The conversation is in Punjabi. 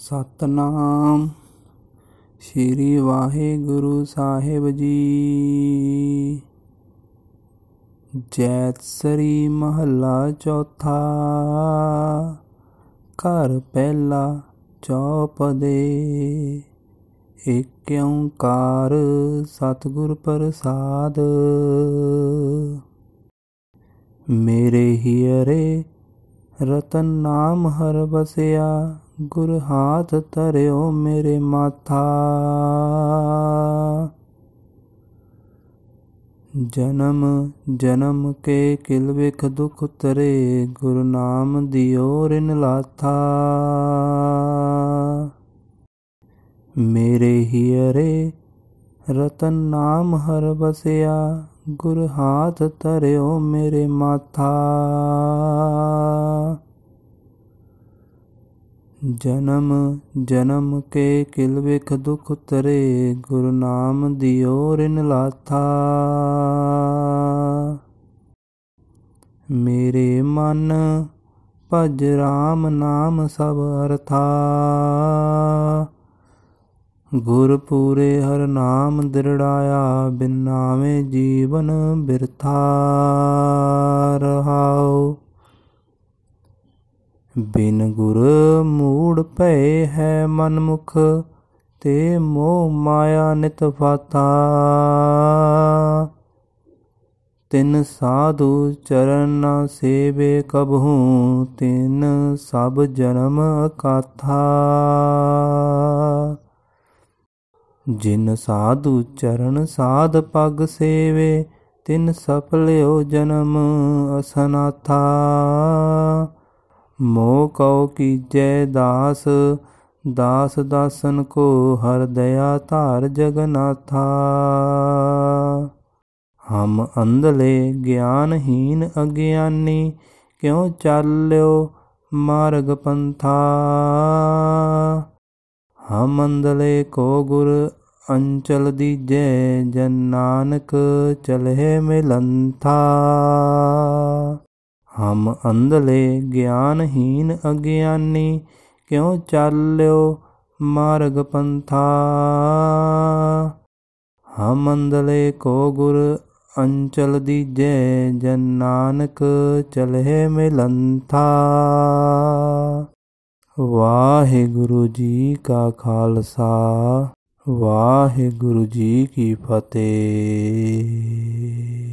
ਸਤਨਾਮ। ਸ੍ਰੀ ਵਾਹਿਗੁਰੂ ਸਾਹਿਬ ਜੀ। ਜੈਤਸਰੀ ਮਹੱਲਾ ਚੌਥਾ। ਘਰ ਪਹਿਲਾ ਚੌਪਦੇ ਏਕ ਓੰਕਾਰ ਸਤਿਗੁਰ ਪ੍ਰਸਾਦ। ਮੇਰੇ ਹੀ ਹੀਰੇ ਰਤਨ ਨਾਮ ਹਰ ਬਸਿਆ ਗੁਰ ਹਾਥ ਧਰਿਓ ਮੇਰੇ ਮਾਥਾ। ਜਨਮ ਜਨਮ ਕੇ ਕਿਲ ਵਿਖ ਦੁਖ ਤਰੇ ਗੁਰ ਨਾਮ ਦਿਓ ਰਿਨ ਲਾਥਾ। ਮੇਰੇ ਹੀਰੇ ਰਤਨ ਨਾਮ ਹਰ ਬਸਿਆ ਗੁਰ ਹਾਥ ਧਰਿਓ ਮੇਰੇ ਮਾਥਾ। ਜਨਮ ਜਨਮ ਕੇ ਕਿਲ ਵਿਖ ਦੁਖ ਤਰੇ, ਗੁਰ ਨਾਮ ਦਿਓ ਰਿਨ ਲਾਥਾ। ਮੇਰੇ ਮਨ ਭਜ ਰਾਮ ਨਾਮ ਸਭ ਅਰਥਾ। ਗੁਰ ਪੂਰੇ ਹਰ ਨਾਮ ਦਿਰੜਾਇਆ, ਬਿਨ ਨਾਵੇਂ ਜੀਵਨ ਬਿਰਥਾ ਰਹਾਉ। ਬਿਨ ਗੁਰ ਮੂੜ ਭਏ ਹੈ ਮਨਮੁਖ, ਤੇ ਮੋਹ ਮਾਇਆ ਨਿਤ ਫਾਤਾ। ਤਿਨ ਸਾਧੂ ਚਰਨ ਨਾ ਸੇਵੇ ਕਬਹੂ ਤਿਨ ਸਭ ਜਨਮ ਅਕਾਥਾ। ਜਿਨ ਸਾਧੂ ਚਰਨ ਸਾਧ ਪਗ ਸੇਵੇ, ਤਿਨ ਸਫਲਿਓ ਜਨਮ ਅਸਨਾਥਾ। ਮੋਹ ਕਉ ਕੀਜੈ ਦਾਸ ਦਾਸ ਦਾਸਨ ਕੋ ਹਰ ਦਇਆ ਧਾਰ ਜਗਨਾਥਾ ਹਮ ਅੰਧਲੇ ਗਿਆਨਹੀਨ ਅਗਿਆਨੀ, ਕਿਉ ਚਾਲਿਓ ਮਾਰਗ ਪੰਥਾ। ਹਮ ਅੰਧਲੇ ਕੋ ਗੁਰ ਅੰਚਲ ਦੀਜੈ, ਜਨ ਨਾਨਕ ਚਲਹਿ ਮਿਲੰਥਾ ਹਮ ਅੰਧਲੇ ਗਿਆਨਹੀਨ ਅਗਿਆਨੀ, ਕਿਉ ਚਾਲਿਓ ਮਾਰਗ ਪੰਥਾ? ਹਮ ਅੰਧਲੇ ਕੋ ਗੁਰ ਅੰਚਲ ਦੀਜੈ, ਜਨ ਨਾਨਕ ਚਲਹਿ ਮਿਲੰਥਾ। ਵਾਹਿਗੁਰੂ ਜੀ ਕਾ ਖਾਲਸਾ, ਵਾਹਿਗੁਰੂ ਜੀ ਕੀ ਫਤਿਹ।